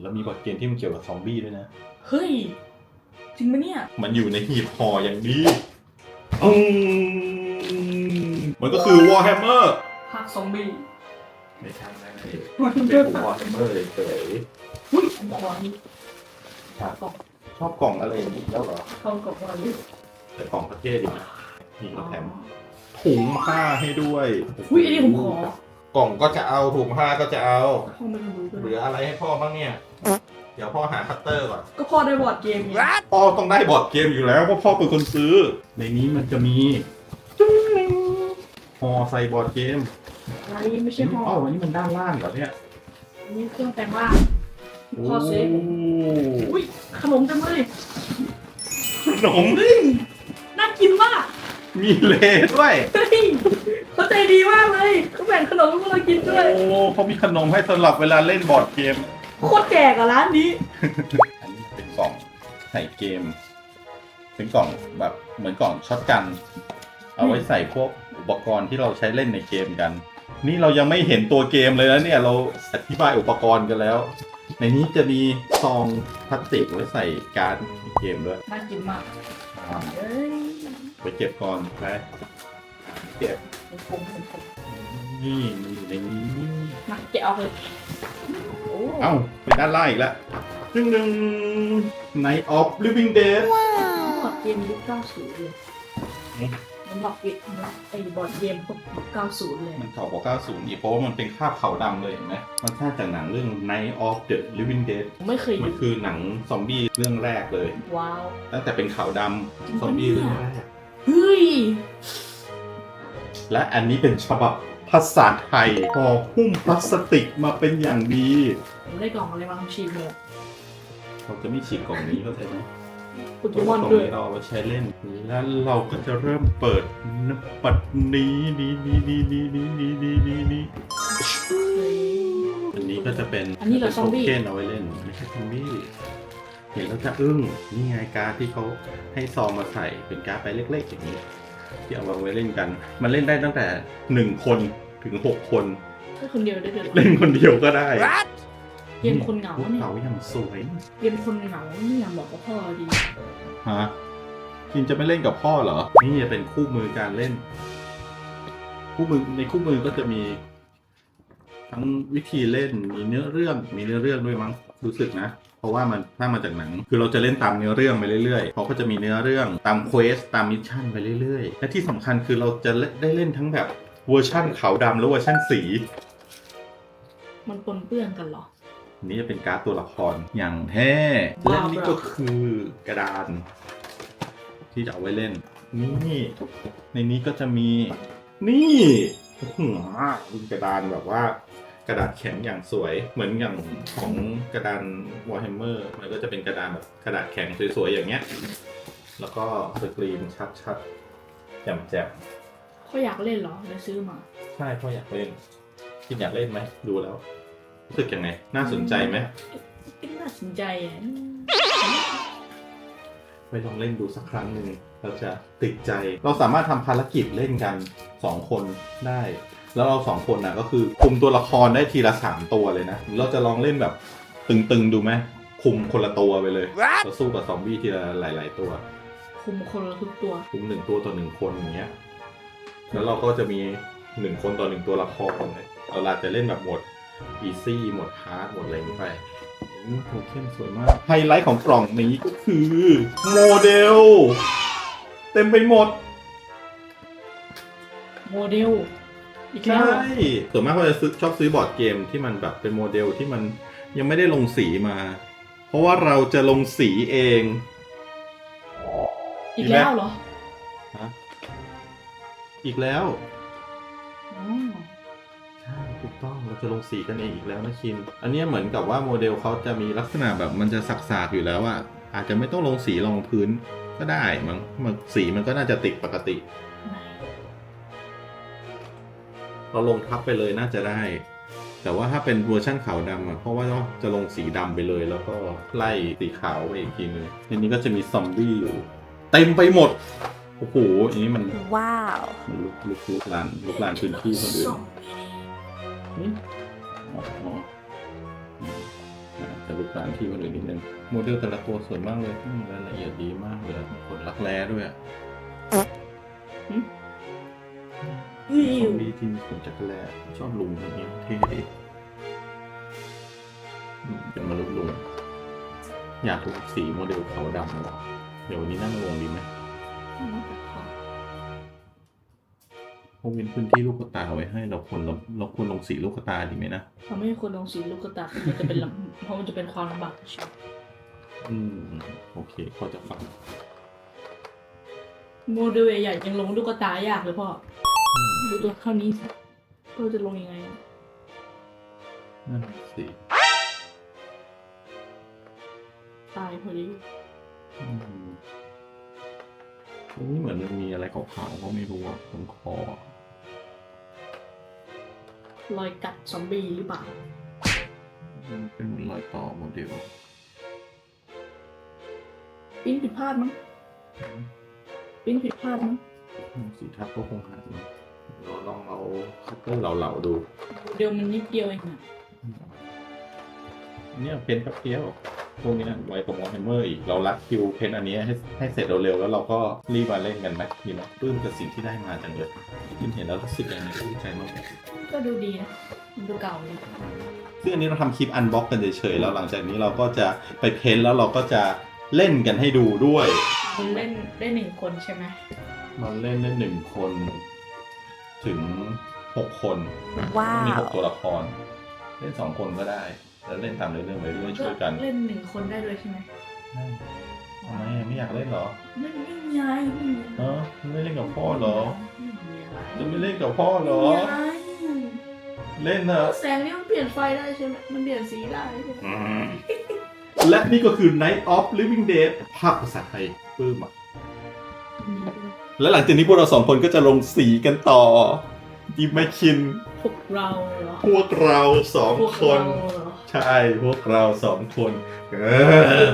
แล้วมีบทเกมที่มันเกี่ยวกับซอมบี้ด้วยนะ เฮ้ย จริงปะเนี่ย มันอยู่ในหีบห่ออย่างดีอืมมันก็คือ Warhammer ภาคซอมบี้ไม่ใช่ไม่ใช่มันเป็นเรื่อง Warhammer เลยเฉยอุ้ยผมขอนี่ครับกล่องชอบกล่องอะไรอย่างนี้แล้วเหรอ เข้ากล่องว่านี่แต่กล่องประเทศดีนะนี่ก็แถมถุงผ้าให้ด้วยอุ้ยอันนี้ผมขอ กล่องก็จะเอาถุงผ้าก็จะเอา พ่อไม่รู้ด้เหวลืยออะไรให้พ่อบ้างเนี่ย เดี๋ยวพ่อหาคัตเตอร์ก่อน ก็พ่อได้บอร์ดเกมไงพ่อต้องได้บอร์ดเกมอยู่แล้วเพราะพ่อเป็นคนซื้อ ในนี้มันจะมีห่อใส่บอร์ดเกมอันนี้ไม่ใช่ห้ออ้าวอันนี้มันด้านล่างเหรอเนี่ยอันนี้เครื่องแต่งร่างพ่อซื้ออุ้ยขนมเต็มเลยขนมน่ากินมากมีเลด้วยเฮ้ยเขา ใจดีมากเลยเขาแบ่งขนมให้พวกเรากินด้วย โอ้เขามีขนมให้สำหรับเวลาเล่นบอร์ดเกม โคตรแจกอะร้านนี้ อันนี้เป็นกล่องใส่เกม เป็นกล่องแบบเหมือนกล่องช็อตกัน เอาไว้ใส่พวกอุปกรณ์ที่เราใช้เล่นในเกมกัน นี่เรายังไม่เห็นตัวเกมเลยนะเนี่ยเราอธิบายอุปกรณ์กันแล้ว ในนี้จะมีซองพลาสติกไว้ใส่การ์ดในเกมด้วยน่ากินมากอ่าเอ้ย ไปเก็บก่อนไป เก็บเป็นผมเป็นผมนี่มันอยู่ในนี้มาแกะออกเลยโอ้เอ้าเป็นด้านล่างอีกแล้วดึงดึง Night of Living Dead บอร์ดเกมยุค90เลยอืมมันบอกปิดไอ้บอร์ดเกมพวกยุค90เลย มันเก่ากว่า90อีกเพราะว่ามันเป็นคราบขาวดำเลยเห็นไหมมันสร้างจากหนังเรื่อง Night of the Living Dead ผมไม่เคยมัดูนคือหนังซอมบี้เรื่องแรกเลย ว้าว ตั้งแต่เป็นขาวดจริงำซปะอมบี้เนี่ยเรื่องแรก เฮ้ย และอันนี้เป็นฉบับภาษาไทยห่อหุ้มพลาสติกมาเป็นอย่างดี ผมได้กล่องอะไรบางชีเลยเราจะไม่ฉีกกล่องนี้เข้าใจไหมโปเกเพราะมอว่านกล่องด้วยนี้เราเอาไว้ใช้เล่น แล้วเราก็จะเริ่มเปิดนปัดนี้นี้นี้นี้นี้นี้นี้นี้นี้นี้เฮ้ยอันนี้ก็จะเป็นอันนี้เหรอซอมบี้ โทเก้นเอาไว้เล่นไม่ใช่ซอมบี้ เห็นแล้วจะอึ้ง นี่ไงการ์ดที่เขาให้ซองมาใส่เป็นการ์ดใบเล็กๆอย่างนี้ ที่เอาไว้เล่นกัน มันเล่นได้ตั้งแต่หนึ่งคนถึงหกคนแค่คนเดียวได้เดือดเล่นคนเดียวก็ได้เกมคนเหงาพวกเนี่ยเขาอย่างสวยเกมคนเหงาเนี่ยบอกกับพ่อดีฮะกินจะไม่เล่นกับพ่อเหรอ นี่จะเป็นคู่มือการเล่น คู่มือในคู่มือก็จะมี ทั้งวิธีเล่นมีเนื้อเรื่องมีเนื้อเรื่องด้วยมั้งรู้สึกนะ เพราะว่ามันถ้ามาจากหนัง คือเราจะเล่นตามเนื้อเรื่องไปเรื่อยๆเขาก็จะมีเนื้อเรื่องตามเควสตามมิชชั่นไปเรื่อยๆ และที่สำคัญคือเราจะได้เล่นทั้งแบบเวอร์ชั่นขาวดำและเวอร์ชั่นสี มันปนเปื้อนกันเหรออันนี้จะเป็นการ์ดตัวละครอย่างแท้และว้าวนี่ก็คือกระดาน ที่จะเอาไว้เล่น นี่ ในนี้ก็จะมี นี่โอ้โหเป็นกระดานแบบว่าก ระดาษแข็งอย่างสวย เหมือนอย่างของกระดาน Warhammer มันก็จะเป็นกระดานแบบกระดาษแข็งสวยๆอย่างเงี้ย แล้วก็สกรีนชัดๆแจ่มเขาอยากเล่นเหรอเลยซื้อมา ๆใช่พ่ออยากเล่นคิดอยากเล่นไหมดูแล้ว รู้สึกยังไง น่าสนใจไหมก็น่าสนใจอะไปลองเล่นดูสักครั้งหนึ่งเราจะติดใจ เราสามารถทำภารกิจเล่นกันสองคนได้ แล้วเราสองคนน่ะก็คือคุมตัวละครได้ทีละสามตัวเลยนะ เราจะลองเล่นแบบตึงๆดูไหมคุมคนละตัวไปเลยเราสู้กับซอมบี้ทีละหลาย ๆ ตัว คุมคนละทุกตัว คุมหนึ่งตัวต่อหนึ่งคนอย่างเงี้ย แล้วเราก็จะมีหนึ่งคนต่อหนึ่งตัวละครเลยเราอาจจะเล่นแบบโหมดอีซี่โหมดฮาร์ดโหมดอะไรนี้ไปอืมโทเค็นสวยมาก ไฮไลท์ของกล่องนี้ก็คือโมเดล เต็มไปหมด โมเดล อีกแล้วใช่เหรอส่วนมากเราจะซื้อชอบซื้อบอร์ดเกมที่มันแบบเป็นโมเดลที่มันยังไม่ได้ลงสีมา เพราะว่าเราจะลงสีเอง อีกแล้วเหรอฮะอีกแล้วอ๋อใช่ถูกต้องเราจะลงสีกันเองอีกแล้วนะคิน อันเนี้ยเหมือนกับว่าโมเดลเขาจะมีลักษณะแบบมันจะสักๆอยู่แล้วอะอาจจะไม่ต้องลงสีรองพื้นก็ได้มั้งมันสีมันก็น่าจะติดปกติ เราลงทับไปเลยน่าจะได้ แต่ว่าถ้าเป็นเวอร์ชั่นขาวดำอะเพราะว่าจะลงสีดำไปเลย แล้วก็ไล่สีขาวไปอีกทีนึงในนี้ก็จะมีซอมบี้อยู่ เต็มไปหมดโอ้โหอันนี้มัน Wow. มันลุกลุกลุกลานลุกลานพื้นที่คนอื่นส่งอืมอ๋ออ๋ออืมอ่าจะลุกลานที่คนอื่นนิดนึงโมเดลแต่ละตัวสวยมากเลยอืมรายละเอียดดีมากเลยขนรักแร้ด้วยอะอุ้ย ซอมบี้ที่มีขนจักรแร้ชอบลุงอย่างเงี้ยเท่ดีอืมเป็นมนุษย์ลุงอยากรู้สีโมเดลขาวดำอะเดี๋ยววันนี้นั่งลงดีไหมเพราเว้นพื้นที่ลูกตาไว้ให้ เราควรเราเราควรลงสีลูกตาดีไหมนะเราไม่ควรลงสีลูกกระตามันจะเป็นลำเพราะมันจะเป็นความลำบากชีวิตอืมโอเคพอจะฟังโมเดลใหญ่ๆยังลงลูกกระตายากเลยพ่อ ดูตัวเท่านี้ก็จะลงยังไงอะนั่นสิตายพอดีอืมตรงนี้เหมือนมันมีอะไรขาวๆก็ไม่รู้อะตรงคอรอยกัดซอมบี้หรือเปล่า มันเป็นเหมือนรอยต่อโมเดลปิ้นผิดพลาดมั้งปิ้นผิดพลาดมั้งอืม สีทับก็คงหายนะเราลองเอาคัตเตอร์เหลาๆดูโมเดลมันนิดเดียวเองอะเนี่ยเพนแป๊บเดียวพวกเนี้ยไวกว่าวอลเฮมเมอร์อีก เรารัดคิวเพนอันนี้ให้ให้เสร็จเร็วๆแล้วเราก็รีบมาเล่นกันไหมดีไหมปลื้มกับสิ่งที่ได้มาจังเลยยินเห็นแล้วรู้สึกยังไงดีใจมากก็ดูดีนะมันดูเก่าดีซึ่งอันนี้เราทำคลิปอันบ็อกกันเฉยๆแล้วหลังจากนี้เราก็จะไปเพ้นท์แล้วเราก็จะเล่นกันให้ดูด้วย มันเล่นได้หนึ่งคนใช่ไหม มันเล่นได้หนึ่งคน ถึงหกคน ว้ามีหวกตัวละคร เล่นสองคนก็ได้ แล้วเล่นตามเรื่องไปเรื่อยๆช่วยกันเล่นหนึ่งคนได้ด้วยใช่ไหมทำไมอะไม่อยากเล่นเหรอไม่ไม่มีอะไรไม่มีเออไม่เล่นกับพ่อเหรอ ไม่มีอะไรจะไม่เล่นกับพ่อเหรอ ไม่มีอะไรเล่นนะแสงนี่มันเปลี่ยนไฟได้ใช่ไหมมันเปลี่ยนสีได้ใช่ไหม และนี่ก็คือ Night of Living Dead ภาคภาษาไทยปลื้มอะ และหลังจากนี้พวกเราสองคนก็จะลงสีกันต่อยิมไม่คิน พวกเราเหรอพวกเราสองพวกคเรานเหรอ ใช่ พวกเราสองคน เออ